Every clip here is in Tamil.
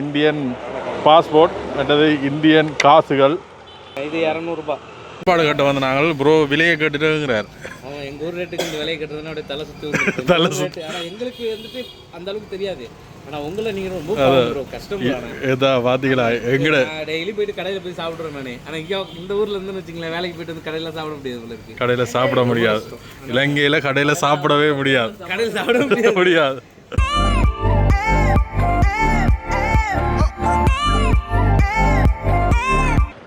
இந்தியன் பாஸ்போர்ட் மற்றது இந்தியன் காசுகள். இது இரநூறுபா. சாப்பாடு கட்ட வந்து நாங்கள் ப்ரோ விலையை கேட்டுட்டுங்கிறார் அவன் எங்கள் ஊர் ரேட்டுக்கு இந்த விலையை கட்டுறதுனா அப்படியே தலை சுற்றி தலை ரேட்டு ஆனால் எங்களுக்கு வந்துட்டு அந்த அளவுக்கு தெரியாது. ஆனால் உங்களை நீங்கள் ரொம்ப கஷ்டம். ஏதா பார்த்தீங்களா எங்கட டெய்லி போயிட்டு கடையில் போய் சாப்பிட்றேன் நானே. ஆனால் இங்கே இந்த ஊரில் இருந்து வச்சுங்களேன் வேலைக்கு போயிட்டு வந்து கடையில் சாப்பிட முடியாது இருக்கு. கடையில் சாப்பிட முடியாது. இலங்கையில் கடையில் சாப்பிடவே முடியாது. கடையில் சாப்பிட முடியாது.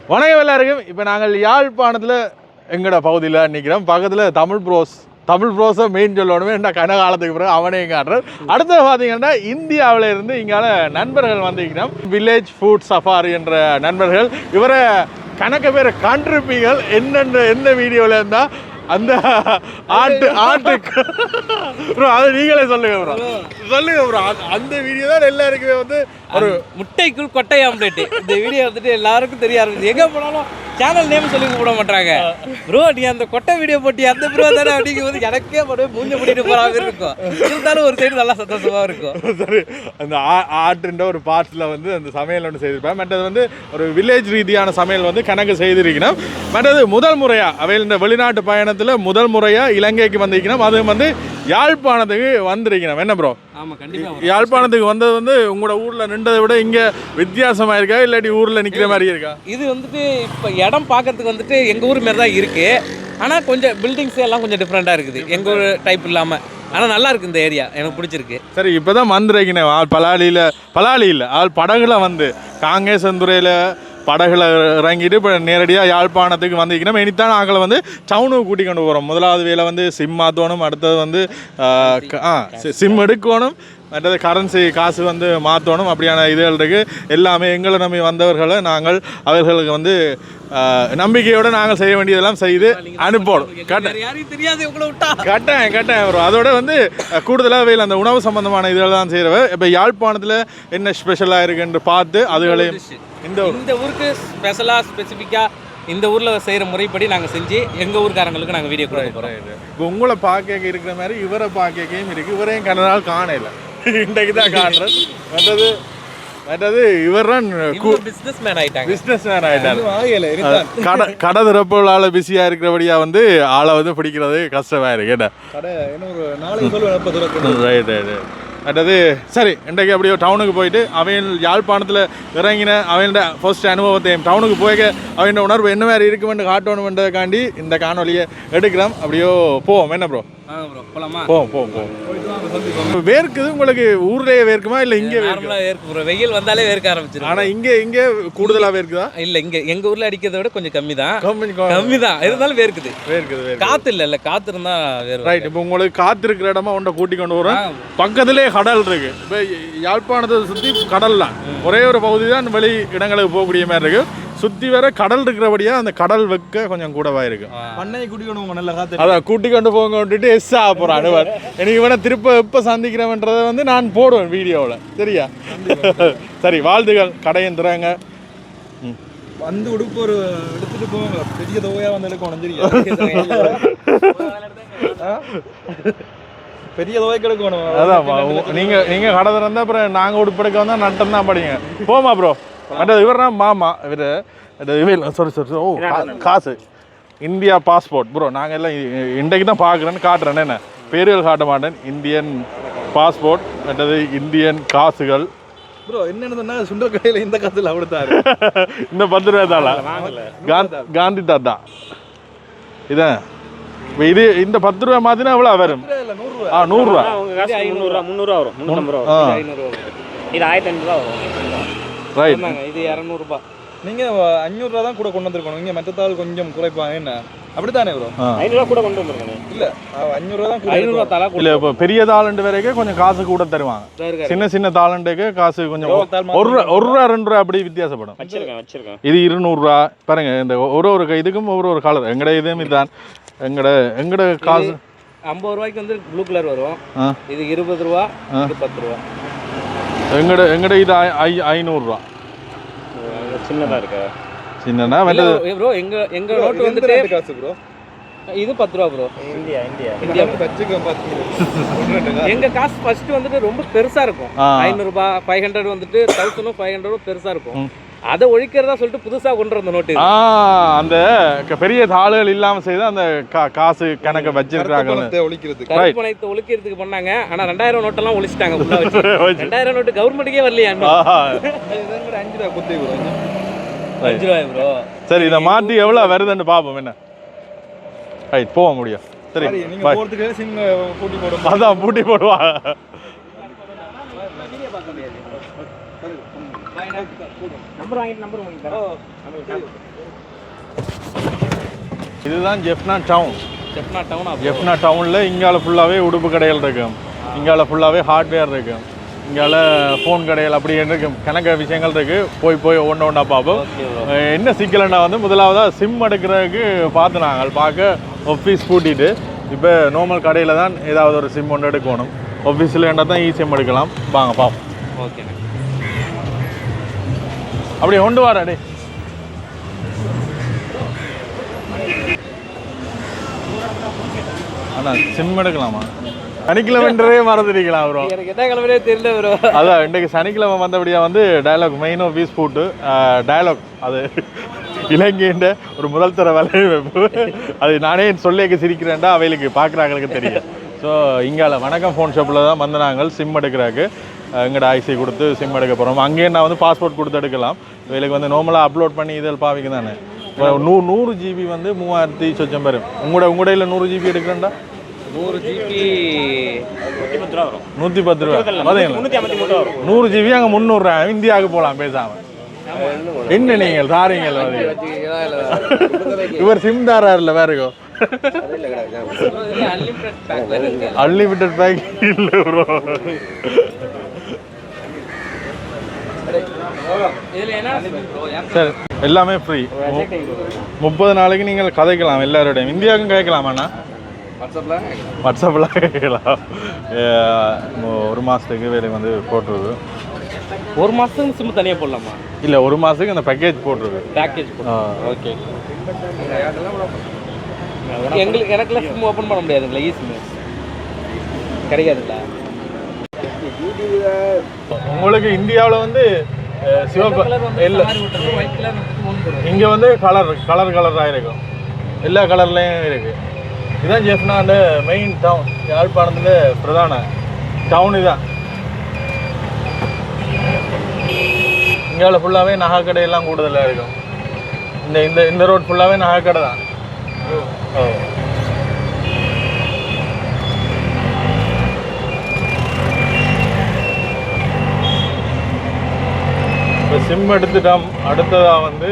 வணக்கம் எல்லாருக்கும். இப்போ நாங்கள் யாழ்ப்பாணத்தில் எங்கட பகுதியில் நிற்கிறோம் பக்கத்தில் தமிழ் ப்ரோஸ் தமிழ் ப்ரோஸை மெயின் சொல்லணுமே. என்ன கன காலத்துக்கு பிறகு அவனையும் காட்டுறேன் அடுத்தது பார்த்தீங்கன்னா இந்தியாவில் இருந்து இங்கால நண்பர்கள் வந்திருக்கிறோம். வில்லேஜ் ஃபுட் சஃபாரி என்ற நண்பர்கள். இவரை கணக்க பேர் கண்டிருப்பீங்கள் என்னென்ன எந்த வீடியோவில் இருந்தால் அந்த ஆட்டு ஆட்டுக்கு ப்ரோ அதை நீங்களே சொல்லுங்க ப்ரோ சொல்லுங்க ப்ரோ அந்த வீடியோ தான் எல்லாருக்குமே வந்து ஒரு முட்டைக்குள் கொட்டை ஆம்லேட் இந்த வீடியோ வந்துட்டு எல்லாருக்கும் தெரிய ஆரம்பிச்சு எங்கே போனாலும் சேனல் நேம் சொல்லி கூப்பிட மாட்டாங்க ப்ரோ நீ அந்த கொட்டை வீடியோ போட்டி அந்த ப்ரோ தானே அப்படிங்கும் போது எனக்கே அப்படியே மூஞ்ச முடிட்டு போகிற மாதிரி இருக்கும். இருந்தாலும் ஒரு சைடு நல்லா சந்தோஷமா இருக்கும். சரி அந்த ஆட்டுன்ற ஒரு பார்ட்ஸில் வந்து அந்த சமையல் ஒன்று செய்திருப்பேன். மற்றது வந்து ஒரு வில்லேஜ் ரீதியான சமையல் வந்து கணக்கு செய்திருக்கணும். மற்றது முதல் முறையாக அவையில் இந்த வெளிநாட்டு பயணத்தில் முதல் முறையாக இலங்கைக்கு வந்திருக்கணும். அதுவும் வந்து யாழ்ப்பாணத்துக்கு வந்திருக்கணும். என்ன ப்ரோ யாழ்ப்பாணத்துக்கு வந்தது வந்து உங்களோட ஊரில் நின்றதை விட இங்கே வித்தியாசமாக இருக்கா? இல்லாட்டி ஊரில் நிற்கிற மாதிரி இருக்கா? இது வந்துட்டு இப்போ இடம் பார்க்கறதுக்கு வந்துட்டு எங்கள் ஊர் மாரி தான் இருக்குது ஆனால் கொஞ்சம் பில்டிங்ஸ் எல்லாம் கொஞ்சம் டிஃப்ரெண்ட்டாக இருக்குது. எங்கள் ஊர் டைப் இல்லாமல் ஆனால் நல்லா இருக்கு இந்த ஏரியா எனக்கு பிடிச்சிருக்கு. சரி இப்போ தான் வந்திருக்கேன் ஆள் பலாலியில் பலாலி இல்லை. ஆள் படகுல வந்து. காங்கேசந்துறையில் படகுல இறங்கிட்டு இப்போ நேரடியாக யாழ்ப்பாணத்துக்கு வந்தீங்கன்னா இனித்தான் நாங்கள் வந்து டவுனுக்கு கூட்டி கொண்டு போகிறோம் முதலாவது வேலை வந்து சிம் மாற்றணும் அடுத்தது வந்து சிம் எடுக்கணும். மற்றது கரன்சி காசு வந்து மாற்றணும் அப்படியான இதுகள் இருக்குது எல்லாமே எங்களை நம்பி வந்தவர்களை நாங்கள் அவர்களுக்கு வந்து நம்பிக்கையோடு நாங்கள் செய்ய வேண்டியதெல்லாம் செய்து அனுப்பணும். கட்டேன் கட்டேன் வரும் அதோட வந்து அஹ், கூடுதலா வேலை அந்த உணவு சம்பந்தமான இதெல்லாம் தான் செய்கிறவ இப்போ யாழ்ப்பாணத்தில் என்ன ஸ்பெஷலாக இருக்குன்னு பார்த்து அதுகளையும் இந்த இந்த ஊருக்கு ஸ்பெஷலாக ஸ்பெசிஃபிக்காக இந்த ஊரில் செய்கிற முறைப்படி நாங்கள் செஞ்சு எங்கள் ஊர்க்காரங்களுக்கு நாங்கள் வீடியோ கொடுக்க போகிறோம் இப்போ உங்களை பார்க்க இருக்கிற மாதிரி இவரை பார்க்கையும் இருக்கு. இவரையும் நாள் காணல. இன்றைக்கு தான் காணுறேன் மற்றது மற்றது இவர் தான் பிஸ்னஸ் மேன் ஆயிட்டாங்க. பிஸ்னஸ் மேன் ஆகிட்டார் கடை கடை திறப்புகளால் பிஸியாக இருக்கிறபடியாக வந்து ஆளை வந்து பிடிக்கிறது கஷ்டமாக இருக்கு. என்ன? கடை என்ன ரைட் ரைட் அதாவது சரி இன்றைக்கு அப்படியே டவுனுக்கு போயிட்டு அவன் யாழ்ப்பாணத்தில் இறங்கின அவனோட ஃபர்ஸ்ட் அனுபவத்தையும் டவுனுக்கு போய் அவனோட உணர்வு என்ன மாதிரி இருக்குமென்று காட்டணுமென்றதுக்காண்டி இந்த காணொலியை எடுக்கிறோம். அப்படியோ போவோம். என்ன ப்ரோ போவோம் போவோம் போவோம் வேர்க்குது உங்களுக்கு? ஊர்லேயே வேர்க்குமா இல்லை இங்கே நார்மலாக ஏற்கு ப்ரோ வெயில் வந்தாலே வேர்க்க ஆரம்பிச்சிடும் ஆனால் இங்கே இங்கே கூடுதலாக வேர்க்குதா? இல்லை இங்கே எங்கள் ஊரில் அடிக்கிறத விட கொஞ்சம் கம்மி தான் கம்மி. தான் இருந்தாலும் வேர்க்குது. வேர்க்குது காற்று இல்லைல்ல காற்று இருந்தால் ரைட் இப்போ உங்களுக்கு காத்திருக்கிற இடமா உன்னை கூட்டி கொண்டு வரோம் ஆ. பக்கத்திலே கடல் இருக்கு. இப்போ யாழ்ப்பாணத்தை சுற்றி கடல் தான் ஒரே ஒரு பகுதி தான் வெளி இடங்களுக்கு போகக்கூடிய மாதிரி இருக்கு. சுற்றி வேற கடல் இருக்கிறபடியா அந்த கடல் வெக்க கொஞ்சம் கூடவா இருக்கு. பண்ணையை குடிக்கணும் உங்க நல்ல காத்து. அதான் கூட்டி கொண்டு போங்க விட்டுட்டு எஸ் ஆக போகிறான் எனக்கு இவனை திருப்ப எப்போ சந்திக்கிறவன்றதை வந்து நான் போடுவேன் வீடியோவில். சரியா? சரி வாழ்த்துகள். கடையும் திறங்க. வந்து உடுப்பு ஒரு எடுத்துட்டு போவாங்க பெரிய தொகையா வந்து சரியா ஆ? பெரிய தொகைக்கு எடுக்கணும். அதான் வா- நீங்க நீங்க கடை திறந்தா அப்புறம் நாங்க உடுப்பெடுக்க வந்தா நட்டம் தான் படிங்க. போமா ப்ரோ மற்ற இவர்னா மாமா இவர். இவர் சாரி சாரி ஓ கா- காசு. இந்தியா பாஸ்போர்ட் ப்ரோ நாங்கள் எல்லாம் இன்றைக்கு தான் பார்க்குறேன்னு காட்டுறேன். என்ன? பேர்கள் காட்ட மாட்டேன். இந்தியன் பாஸ்போர்ட் மற்றது இந்தியன் காசுகள். ப்ரோ என்னன்னு சுண்டல் கடையில இந்த காத்துல அப்படித்தாரு இந்த பத்து ரூபா தாளா காந்தி தாத்தா. இதான் இப்ப இது இந்த பத்து ரூபா மாத்தினா எவ்வளோ வரும் ஆ நூறுரூவா. முந்நூறுரூவா வரும். இது ஆயிரத்தி ஐநூறுரூவா வரும். ரைட் இது இரநூறுபா. நீங்க அஞ்சூறு ரூபா தான் கூட கொண்டு வந்திருக்கணும். இங்க மற்றத்தாள் கொஞ்சம் குறைப்பாங்க. என்ன? அப்படித்தானே ப்ரோ ஐநூறுரூவா கூட கொண்டு வந்துருக்கேன் இல்ல அஞ்சூறு ரூபா தான் ஐநூறுரூவா. தலா இல்ல இப்போ பெரிய தாளண்டு வரைக்கும் கொஞ்சம் காசு கூட தருவாங்க. சின்ன சின்ன தாளண்டுக்கு காசு கொஞ்சம் ஒரு ரூபா ஒரு ரூபா ரெண்டு ரூபா அப்படி வித்தியாசப்படும். வச்சிருக்கேன் வச்சிருக்கேன். இது இருநூறுவா பாருங்க இந்த ஒரு ஒரு க- இதுக்கும் ஒவ்வொரு ஒரு கலர் எங்கட இதுவும் இதுதான் எங்கட எங்கட காசு? ஐம்பது ரூபாய்க்கு வந்து ப்ளூ கலர் வரும். இது இருபது ரூபா இது பத்து ரூபா. எங்கட எங்கட இது ஐ- ஐ ஐநூறுரூவா. சின்னதாக இருக்கு? சின்னனா ப்ரோ எங்க எங்க நோட்டு வந்துட்டு காசு ப்ரோ இது பத்து ரூபா ப்ரோ இந்தியா இந்தியா. இந்தியா. எங்க காசு ஃபர்ஸ்ட் வந்துட்டு ரொம்ப பெருசா இருக்கும். ஐநூறுபா ஃபைவ் ஹண்ட்ரட் வந்துட்டு தௌசண்டும் ஃபைவ் ஹண்ட்ரடும் பெருசா இருக்கும். அதை ஒழிக்கிறதா சொல்லிட்டு புதுசா கொண்டு வந்த நோட்டு ஆ அந்த பெரிய தாளுகள் இல்லாம செய்து அந்த கா- காசு கணக்கை வச்சிருக்காங்க பணத்தை ஒழிக்கிறதுக்கு. கருப்பு பணத்தை ஒழிக்கிறதுக்கு பண்ணாங்க. ஆனா ரெண்டாயிரம் நோட்டெல்லாம் ஒழிச்சிட்டாங்க ரெண்டாயிரம் நோட்டு கவர்மெண்ட்டுக்கே வரலையா அஞ்சு ரூபா குத்தி அஞ்சு ரூபாய் ப்ரோ சரி இதை மாற்றி எவ்வளோ வருதுன்னு பார்ப்போம் என்ன? ரைட் போக முடியும். சரி சரி நீங்க பாய் போறதுக்கு சிம் பூட்டி போடும் அதான் பூட்டி போடுவா. நம்பர் வாங்கிட்டு நம்பர் வாங்கிட்டு இதுதான் ஜெஃப்னா டவுன். செப்னா டவுன் ஜெஃப்னா டவுனில் இங்கால ஃபுல்லாகவே உடுப்பு கடைகள் இருக்கும். இங்கால ஃபுல்லாகவே ஹார்ட்வேர் இருக்கும். இங்கால ஃபோன் கடைகள் அப்படி இருக்கும். கணக்க விஷயங்கள் இருக்கு. போய் போய் ஒன்று ஒன்றா பார்ப்போம். என்ன சிக்கலன்னா வந்து முதலாவதாக சிம் எடுக்கிறதுக்கு பார்த்து நாங்கள் பார்க்க ஆஃபீஸ் பூட்டிட்டு இப்போ நார்மல் கடையில் தான் ஏதாவது ஒரு சிம் ஒன்று எடுக்கணும். ஆஃபீஸில் என்ன தான் இ சிம் எடுக்கலாம். வாங்க பார்ப்போம். ஓகே அப்படியே கொண்டு வாடா டே அண்ணா சிம் எடுக்கலாமா? சனிக்கிழமைன்றதே மறந்துட்டீங்களா ப்ரோ எனக்கு என்ன கிளம்பவே தெரியல ப்ரோ அதான் இன்றைக்கு சனிக்கிழமை வந்தபடியா வந்து டயலாக் மெயின் ஆஃபீஸ் போட்டு டயலாக் அது இலங்கைன்ற ஒரு முதல் தர வலையமைப்பு. அது நானே சொல்லேக்கு சிரிக்கிறேன்டா அவைகளுக்கு பார்க்குறாங்களுக்கு தெரியும். ஸோ இங்கால வணக்கம் ஃபோன் ஷாப்பில் தான் வந்து நாங்கள் சிம் எடுக்கிறாக்கு எங்கள்ட ஐசி கொடுத்து சிம் எடுக்க போகிறோம் அங்கேயே நான் வந்து பாஸ்போர்ட் கொடுத்து எடுக்கலாம். இவளுக்கு வந்து நார்மலாக அப்லோட் பண்ணி இதில் பாவிக்க தானே. இப்போ நூ நூறு ஜிபி வந்து மூவாயிரத்தி சொச்சம் பெறும் உங்களோட உங்களோட நூறு ஜிபி எடுக்கிறேன்டா நூறு ஜிபி நூற்றி பத்து ரூபா பார்த்தீங்களா நூறு ஜிபி அங்கே முந்நூறுரூவா இந்தியாவுக்கு போகலாம் பேசாம. என்ன நீங்கள் தாரீங்கள் அது? இவர் சிம் தாராருல வேறுகோ அன்லிமிட்டட் பேக் இல்லை ப்ரோ ப்ரோ சரி. எல்லாமே ஃப்ரீ முப்பது நாளைக்கு நீங்கள் கதைக்கலாம் எல்லாரோடையும். இந்தியாவுக்கும் கேட்கலாமாண்ணா வாட்ஸ்அப்ல வாட்ஸ்அப்பில் கேட்கலாம். ஒரு மாதத்துக்கு வேலை வந்து போட்டுருது. ஒரு மாசத்துக்கு சிம் தனியா போடலாமா? இல்லை ஒரு மாதத்துக்கு அந்த பேக்கேஜ் போட்டுருக்கு பேக்கேஜ். ஓகே எங்களுக்கு எனக்குலாம் சிம் ஓப்பன் பண்ண முடியாதுங்களா? இ சிம் கிடைக்காதுங்களா? உங்களுக்கு இந்தியாவில் வந்து சிவப்பு இல்லை இங்கே வந்து கலர் கலர் கலராக இருக்கும். எல்லா கலர்லேயும் இருக்கு. இதுதான் ஜெஃப்னாண்ட மெயின் டவுன் யாழ்ப்பாணத்தில் பிரதான டவுன் இதான். இங்கே ஃபுல்லாகவே நகைக்கடை எல்லாம் கூடுதலாக இருக்கும். இந்த இந்த இந்த ரோட் ஃபுல்லாகவே நகைக்கடை தான். ஓ. சிம் எடுத்துட்டோம். அடுத்ததாக வந்து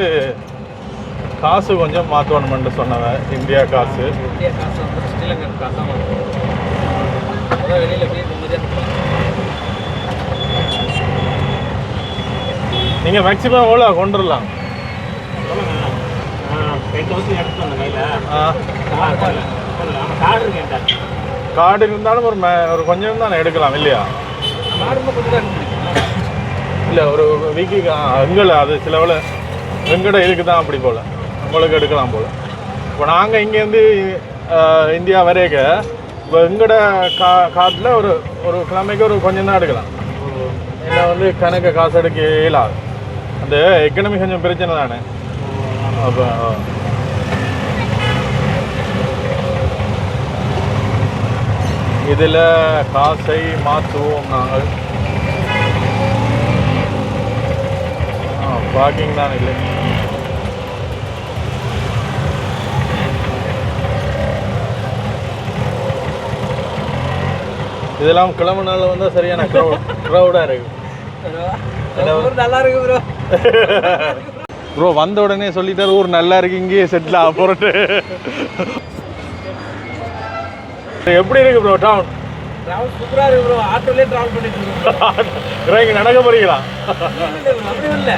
காசு கொஞ்சம் மாற்றணுமென்று சொன்னவன் இந்தியா காசு. இந்தியா காசு வந்து ஸ்ரீலங்கன் காசா மாற்றணும் அதான் வெளியில போய் நிம்மதியாக நீங்கள் மேக்ஸிமம் எவ்வளோ கொண்டுடலாம் கார்டு இருந்தாலும் ஒரு மே- ஒரு கொஞ்சம் தானே எடுக்கலாம் இல்லையா? இல்லை ஒரு வீக்கு எங்களை அது சிலவில் எங்கட இதுக்கு தான் அப்படி போல். உங்களுக்கு எடுக்கலாம் போல். இப்போ நாங்கள் இங்கேருந்து இந்தியா வரைக்க இப்போ எங்கட கா காட்டில் ஒரு ஒரு கிழமைக்கு ஒரு கொஞ்சம் தான் எடுக்கலாம். ஏன்னா வந்து கணக்கு காசு எடுக்க இயலாது. அந்த எக்கனமி கொஞ்சம் பிரச்சனை தானே. அப்போ இதில் காசை மாற்றுவோம் நாங்கள். பார்க்கிங் தான் இல்லை. இதெல்லாம் கிளம்பு நாளில் வந்தால் சரியான க்ரௌட் க்ரௌடாக இருக்கு. நல்லா இருக்கு ப்ரோ. ப்ரோ வந்த உடனே சொல்லிட்டாரு ஊர் நல்லா இருக்கு இங்கேயே செட்டில் ஆக போறட்டு எப்படி இருக்கு ப்ரோ டவுன் டிராவல் சூப்பரா இருக்கு ப்ரோ. ஆட்டோலயே டிராவல் பண்ணிட்டு இருக்கோம் இங்கே நடக்க போறீங்களா? அப்படி இல்ல அண்ணே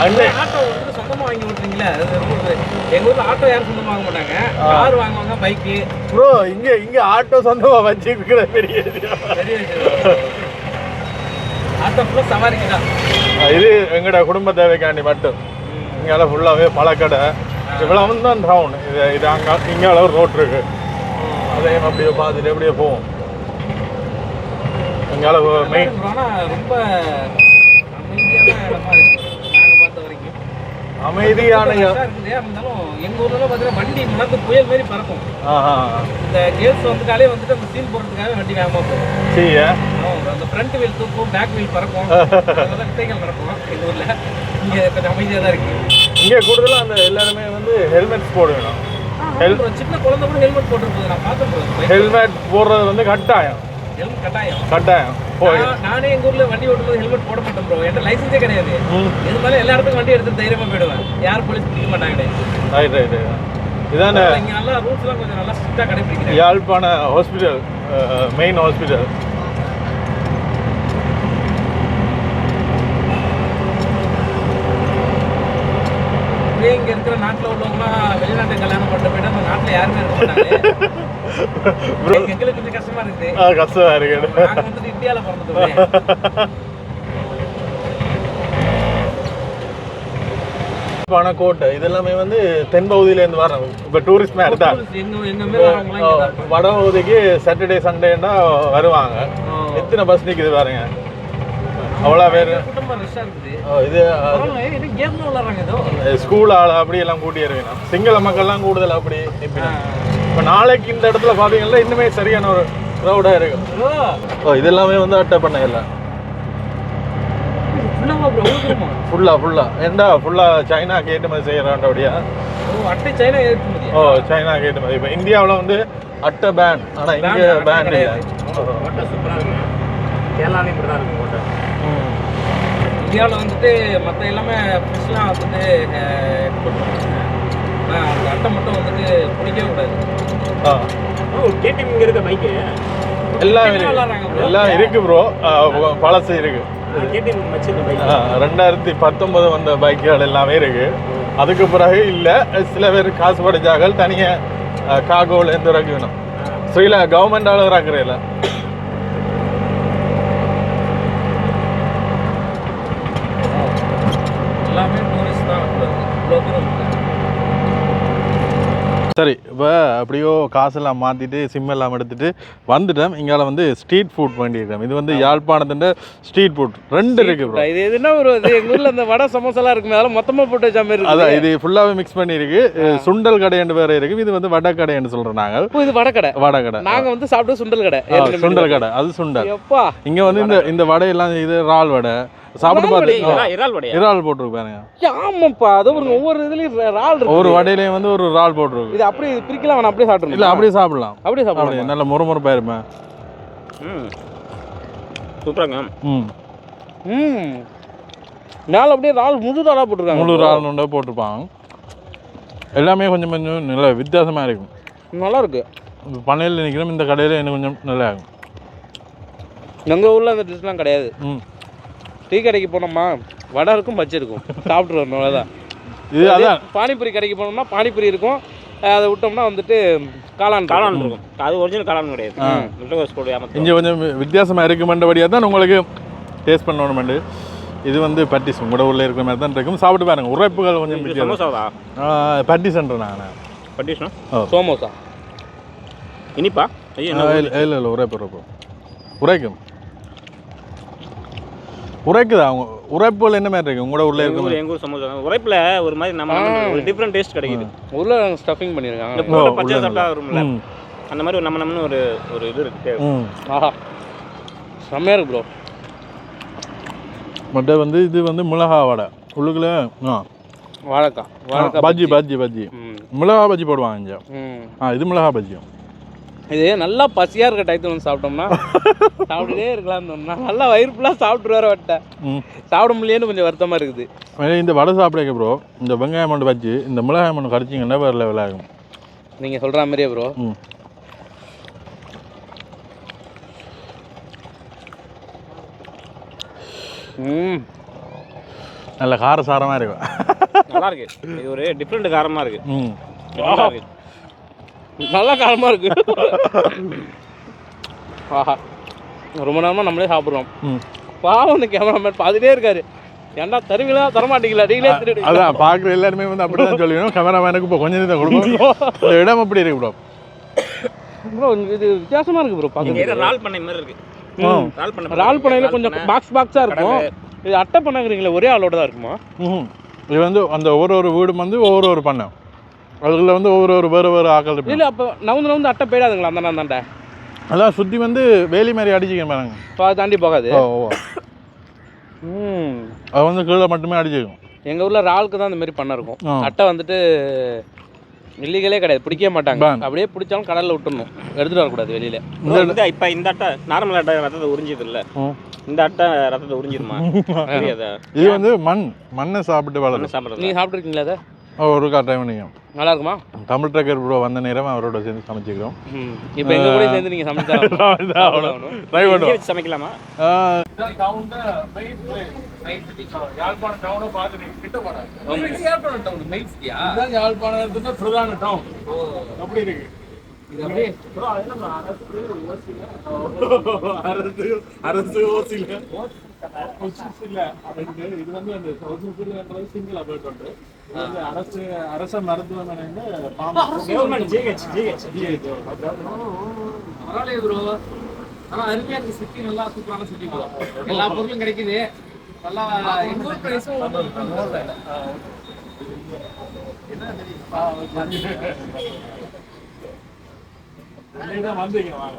ஆட்டோ வந்து வாங்கி விட்டுறீங்களா அது ரொம்ப இது. எங்க ஊர்ல ஆட்டோ யாரும் வாங்க மாட்டாங்க. கார் வாங்குவாங்க பைக்கு. ப்ரோ இங்க இங்க ஆட்டோ சொந்தமா வச்சிருக்கிற பெரிய விஷயம். பெரிய விஷயம் ஆட்டோ ஃபுல்லா சவாரிக்கு தான். இது எங்களோட குடும்ப தேவைக்காண்டி மட்டும். இங்கே ஃபுல்லாகவே பழக்கடை. இவ்வளவு தான் டவுன் இது இது அங்கே இங்கே ஒரு ரோட் இருக்கு. அதையும் அப்படியே பார்த்துட்டு அப்படியே போவோம். இங்கால மெயின் ஆனா ரொம்ப அமைதியான இடமா இருக்கு. அமைதியான இருக்குது இருந்தாலும் எங்க ஊர்ல பாத்தீங்கன்னா வண்டி மணந்து புயல் மாதிரி பறக்கும். இந்த கேர்ள்ஸ் வந்துட்டாலே வந்துட்டு அந்த சீன் போடுறதுக்காக வண்டி வேகமா போகும். சரியா அந்த ஃப்ரண்ட் வீல் தூக்கும் பேக் வீல் பறக்கும். அதெல்லாம் வித்தைகள் நடக்கும் எங்க ஊர்ல. இங்க கொஞ்சம் அமைதியா தான் இருக்கு. இங்கே கூடுதலாக அந்த எல்லாருமே வந்து ஹெல்மெட்ஸ் போடணும் ஒரு சின்ன குழந்தை கூட ஹெல்மெட் போட்டுருப்போது நான் பார்த்தேன் ஹெல்மெட் போடுறது வந்து கட்டாயம். ஹெல்மெட் கட்டாயம். கட்டாயம். நான் எங்க ஊர்ல வண்டி ஓட்டும்போது ஹெல்மெட் போட மாட்டேன் ப்ரோ என்கிட்ட லைசன்ஸே கிடையாது. இருந்தாலும் எல்லா இடத்துக்கும் வண்டி எடுத்து தைரியமா போயிடுவேன். யார் போலீஸ் பிடிக்க மாட்டாங்க ரைட் ரைட் இதான? இங்க நல்லா ரூல்ஸ் எல்லாம் கொஞ்சம் நல்லா ஸ்ட்ரிக்டா கடைபிடிக்கிறேன். யாழ்ப்பாண ஹாஸ்பிட்டல் மெயின் ஹாஸ்பிட்டல் அப்படியே இங்க இருக்கிற நாட்டுல உள்ளவங்கலாம் வெளிநாட்டு கல்யாணம் பண்ணிட்டு போயிட்டு அந்த நாட்டுல யாருமே இருக்க மாட்டாங்க. எங்களுக்கு கொஞ்சம் கஷ்டமா இருக்குது. கஷ்டமா இருக்கு. நாங்க வந்துட்டு இந்தியால பிறந்துட்டோம். பணக்கோட்டை இதெல்லாமே வந்து தென்பகுதியிலேருந்து வரோம் இப்போ டூரிஸ்ட் மேலே தான். எங்க எங்க மேல வரவங்களாம் இங்க தான் இருப்பாங்க. வட பகுதிக்கு சாட்டர்டே சண்டேன்னா வருவாங்க. எத்தனை பஸ் நிற்குது பாருங்க. அவ்வளோ பேர். இது ஸ்கூல் ஆள் அப்படி எல்லாம் கூட்டி இருக்கணும். சிங்கள மக்கள்லாம் கூடுதல் அப்படி இப்போ நாளைக்கு இந்த இடத்துல பார்த்தீங்கன்னா இன்னுமே சரியான ஒரு க்ரௌடாக இருக்கும். ஓ. இதெல்லாமே வந்து அட்டை பண்ண ஊதுமா ஃபுல்லாக ஃபுல்லாக ஏண்டா ஃபுல்லாக சைனாக்கு ஏற்றுமதி செய்கிறாண்டபடியா ஓ அட்டை சைனா ஏற்றுமதியா ஓ சைனாக்கு ஏற்றுமதி இப்போ இந்தியாவில் வந்து அட்டை பேன் ஆனால் இங்கே பேன் இல்லை. கேரளாலையும் இப்படி தான் இருக்கும் இந்தியாவில் வந்துட்டு மற்ற எல்லாமே ஃபிஷ்லாம் வந்துட்டு ஆனால் அந்த அட்டை மட்டும் வந்துட்டு பிடிக்கவே கூடாது. ஆ. ஓ கேடிஎம் இங்கே இருக்க பைக்கு எல்லாம் இருக்கு? எல்லாம் இருக்கு ப்ரோ பழசு இருக்கு. ரெண்டாயிரத்தி பத்தொன்பது வந்த பைக்குகள் எல்லாமே இருக்கு. அதுக்கு பிறகு இல்லை சில பேர் காசு படிச்சாக்கள் தனியாக காகோலேருந்து இறக்கணும் ஸ்ரீல கவர்மெண்டால இறக்குறதில்ல எல்லாமே டூரிஸ்ட் தான் இவ்வளோ தூரம் இருக்கு. சரி இப்போ அப்படியோ காசெல்லாம் மாற்றிட்டு சிம் எல்லாம் எடுத்துட்டு வந்துட்டேன் இங்கால வந்து ஸ்ட்ரீட் ஃபுட் வேண்டியிருக்கேன் இது வந்து யாழ்ப்பாணத்துன்ற ஸ்ட்ரீட் ஃபுட் ரெண்டு இருக்கு ப்ரோ இது என்ன ஒரு இது? எங்கள் ஊரில் அந்த வடை சமோசாலாம் இருக்குமே அதெல்லாம் மொத்தமாக போட்டு வச்ச மாதிரி இருக்கு அதான் இது ஃபுல்லாகவே மிக்ஸ் பண்ணியிருக்கு. சுண்டல் கடைன்னு வேற இருக்கு இது வந்து வடை கடைன்னு சொல்கிறோம் நாங்கள். இது வடை கடை. வடை கடை. நாங்கள் வந்து சாப்பிட்டு சுண்டல் கடை. சுண்டல் கடை. அது சுண்டல். இங்க வந்து இந்த இந்த வடையெல்லாம் இது இறால் வடை. சாப்பிட்டு பார்த்து இறா- இறால் வடையா? இறால் போட்டிருக்கு பாருங்க. ஆமாப்பா அது ஒரு ஒவ்வொரு இதுலயும் இறால் இருக்கு. ஒவ்வொரு வடையிலையும் வந்து ஒரு இறால் போட்டிருக்கு. இது அப்படியே பிரிக்கலாம் வேணாம் அப்படியே சாப்பிடணும் இல்ல அப்படியே சாப்பிடலாம். அப்படியே சாப்பிடலாம். நல்ல முறுமுறுப்பா இருப்பேன். ம். சூப்பராங்க. ம். ம். மேலே அப்படியே இறால் முழு இறாலா போட்டிருக்காங்க. முழு இறால் நுண்டை போட்டிருப்பாங்க. எல்லாமே கொஞ்சம் கொஞ்சம் நல்ல வித்தியாசமா இருக்கும். நல்லா இருக்கு பண்ணையில் நிற்கிறோம் இந்த கடையில் இன்னும் கொஞ்சம் நல்லா இருக்கும். எங்கள் ஊரில் அந்த டிஷ்லாம் கிடையாது. ம். டீ கடைக்கு போனோமா வடை இருக்கும் பஜ்ஜி இருக்கும். சாப்பிட்டு வரணும் அவ்வளோதான் இது அதான். பானிபூரி கடைக்கு போனோம்னா பானிபூரி இருக்கும். அதை விட்டோம்னா வந்துட்டு காளான் இருக்கும். காளான் இருக்கும். அது ஒரிஜினல் காளான் கிடையாது. இங்கே கொஞ்சம் வித்தியாசமாக இருக்குமென்றபடியாக தான் உங்களுக்கு டேஸ்ட் பண்ணணுமெண்டு. இது வந்து பட்டிஸ் உங்களோட உள்ள இருக்கிற மாதிரி தான் இருக்கும். சாப்பிட்டு பாருங்க உரைப்புகள் கொஞ்சம் இது வித்தியாசம் சமோசாவா? பட்டிஸ்ன்ற நான். பட்டிஷ்னா சோமோசா. இனிப்பா? இல்லை இல்லை இல்லை உரைப்பு உரைப்பு. உரைக்கும். உரைக்குதா? அவங்க உரைப்புகள் என்ன மாதிரி இருக்கு? உங்களோட உள்ள எங்க இருக்கும் ஊர் எங்க ஊர் சமோசா உரைப்புல ஒரு மாதிரி நம்ம ஒரு டிஃப்ரெண்ட் டேஸ்ட் கிடைக்குது. உள்ள ஸ்டஃபிங் இந்த பண்ணியிருக்காங்க பூண்டை பச்சை சாப்பிட்டா வரும்ல. அந்த மாதிரி ஒரு நம்ம நம்மனு ஒரு ஒரு இது இருக்கு. ம். ஆஹா. செம்மையாக இருக்கு ப்ரோ மற்ற வந்து இது வந்து மிளகா வடை. உள்ளுக்குள்ள ஆ. வாழைக்காய். வாழைக்காய் பஜ்ஜி பஜ்ஜி. பஜ்ஜி மிளகா பஜ்ஜி போடுவாங்க இங்கே. ஆ இது மிளகா பஜ்ஜியும் இது நல்லா பசியாக இருக்க டயத்தில் வந்து சாப்பிட்டோம்னா சாப்பிட்டுட்டே இருக்கலாம்னு நல்லா வயிறு ஃபுல்லாக சாப்பிட்டு வர வட்டேன் ம். சாப்பிட முடியலன்னு கொஞ்சம் வருத்தமாக இருக்குது. இந்த வடை சாப்பிடுங்க ப்ரோ இந்த வெங்காயம் மண்டு வச்சு இந்த மிளகாய் மண்டு கடிச்சிங்கன்னா வேறு லெவல் ஆகும். நீங்கள் சொல்கிற மாதிரியே ப்ரோ ம். நல்ல காரசாரமாக இருக்கும். நல்லா இருக்கு. இது ஒரு டிஃப்ரெண்ட் காரமா இருக்கு. ம். நல்லா காரமாக இருக்கு. ஆஹா. ரொம்ப நேரமாக நம்மளே சாப்பிட்றோம். பாவம் அந்த கேமராமேன் பார்த்துட்டே இருக்காரு. ஏன்டா தருவீங்களா தரமாட்டீங்களா நீங்களே திருடு. அதான் பார்க்குற எல்லாருமே வந்து அப்படி தான் சொல்லணும் கேமராமேனுக்கு இப்போ கொஞ்சம் நேரம் கொடுக்கும் இந்த இடம் அப்படி இருக்கு ப்ரோ ப்ரோ இது வித்தியாசமா இருக்கு ப்ரோ இங்க பார்க்க ரால் பண்ணை மாதிரி இருக்கு. ரால் பண்ணை ரால் பண்ணையில கொஞ்சம் பாக்ஸ் பாக்ஸா இருக்கும். இது அட்டை பண்ணாங்கிறீங்களா ஒரே ஆளோட தான் இருக்குமா? ம் இது வந்து அந்த ஒவ்வொரு ஒரு வீடும் வந்து ஒவ்வொரு ஒரு பண்ணை. அதுல வந்து ஒவ்வொரு ஒரு வேறு வேறு ஆக்கள் இல்ல அப்ப நவுந்து நவுந்து அட்டை போயிடாதுங்களா அந்த அந்தாண்ட அதான் சுற்றி வந்து வேலி மாதிரி அடிச்சிக்க பாருங்க இப்போ அதை தாண்டி போகாது? ஓ ஓ ம். அது வந்து கீழே மட்டுமே அடிச்சிக்கும். எங்க ஊர்ல ராலுக்கு தான் இந்த மாதிரி பண்ண இருக்கும். அட்டை வந்துட்டு இல்லீகலே கிடையாது பிடிக்கவே மாட்டாங்க. அப்படியே பிடிச்சாலும் கடல்ல விட்டுறணும். எடுத்துட்டு வரக்கூடாது வெளியில. இப்ப இந்த அட்டை நார்மல் அட்டை ரத்தத்தை உறிஞ்சிது இல்ல. இந்த அட்டை ரத்தத்தை உறிஞ்சிருமா? தெரியாதா? இது வந்து மண். மண்ணை சாப்பிட்டு வளரும். ஒன்றும் சாப்பிட்றது. நீங்க சாப்பிட்ருக்கீங்களா அதை? ஒரு டைம் நீங்கள் நல்லா இருக்குமா தமிழ் ட்ரக்கர் ப்ரோ வந்த நேரம் அவரோட சேர்ந்து சமைச்சிக்கிறோம் இப்போ எங்க கூட சேர்ந்து நீங்க சமைச்சா ட்ரை பண்ணுவோம் சமைக்கலாமா யாழ்ப்பாணத்துல பிரதான டவுன் அப்படி இருக்கு அரசு அரசு ஓசில இது வந்து அந்த சிங்கிள் அபர்ட் உண்டு. அரசு அரச மருத்துவமனை பரவாயில்லையே ப்ரோ ஆனா அருமையா இருக்கு சிட்டி நல்லா சூப்பரான சிட்டி ப்ரோ எல்லா பொருளும் கிடைக்குது. நல்லா எங்க வந்தீங்க வாங்க.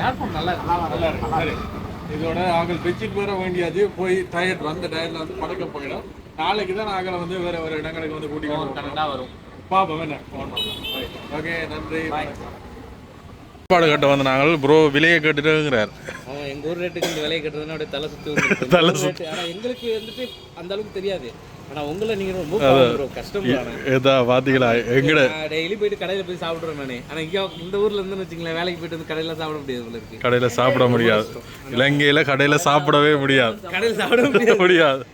யாழ்ப்பாணம் நல்லா இருக்கு. நல்லா இருக்கு சரி இதோட நாங்கள் பெட்ஷீட் வேற வேண்டியாச்சு போய் டயர்ட் வந்த டயர்ட்ல வந்து படுக்க போயிடும். நாளைக்கு தான் நாங்கள் வந்து வேற வேற இடங்களுக்கு வந்து கூட்டிட்டு கரெக்டா வரும். பாப்போம் என்ன? ஓகே நன்றி. சாப்பாடு கட்ட வந்து நாங்கள் ப்ரோ விலையை கேட்டுட்டுங்கிறார். எங்க ஊர் ரேட்டுக்கு இந்த விலையை கட்டுறதுன்னா அப்படியே தலை சுத்தி வந்துருக்கு. தலை rate- ஆனா எங்களுக்கு வந்துட்டு அந்த அளவுக்கு தெரியாது. ஆனா உங்களை நீங்க ரொம்ப கஷ்டம். ஏதா பாத்தீங்களா எங்கட டெய்லி போயிட்டு கடையில போய் சாப்பிடுறேன் நானு. ஆனா இங்க இந்த ஊர்ல இருந்து வச்சுங்களேன் வேலைக்கு போயிட்டு வந்து கடையில சாப்பிட முடியாது கடையில சாப்பிட முடியாது. இலங்கையில கடையில சாப்பிடவே முடியாது. கடையில சாப்பிட முடியாது.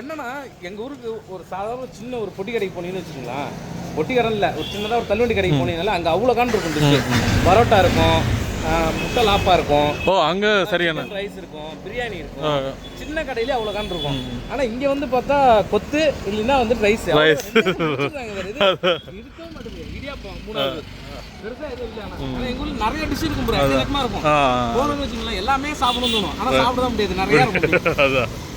என்னன்னா எங்க ஊருக்கு ஒரு சாதாரண சின்ன ஒரு பொட்டி கடைக்கு போனீங்கன்னு வச்சுக்கோங்களேன். பொட்டி கடை இல்ல ஒரு சின்னதா ஒரு தள்ளுவண்டி கடைக்கு போனீங்கனால அங்க அவ்வளோ கான் இருக்கும். பரோட்டா இருக்கும். முட்டை லாப்பா இருக்கும். ஓ அங்க சரியான ரைஸ் இருக்கும் பிரியாணி இருக்கும். சின்ன கடையிலே அவ்வளோ கான் இருக்கும் ஆனா இங்க வந்து பார்த்தா கொத்து இல்லைன்னா வந்து ரைஸ் Rice. இருக்கவே மாட்டேங்குது. இடியாப்பம் மூணாவது. பெருசா எதுவும் இல்லை ஆனா. ஆனா எங்க ஊர்ல நிறைய டிஷ் இருக்கும் இருக்கும். வச்சுங்களேன் எல்லாமே சாப்பிடணும்னு தோணும். ஆனா சாப்பிட முடியாது. நிறைய இருக்கும்.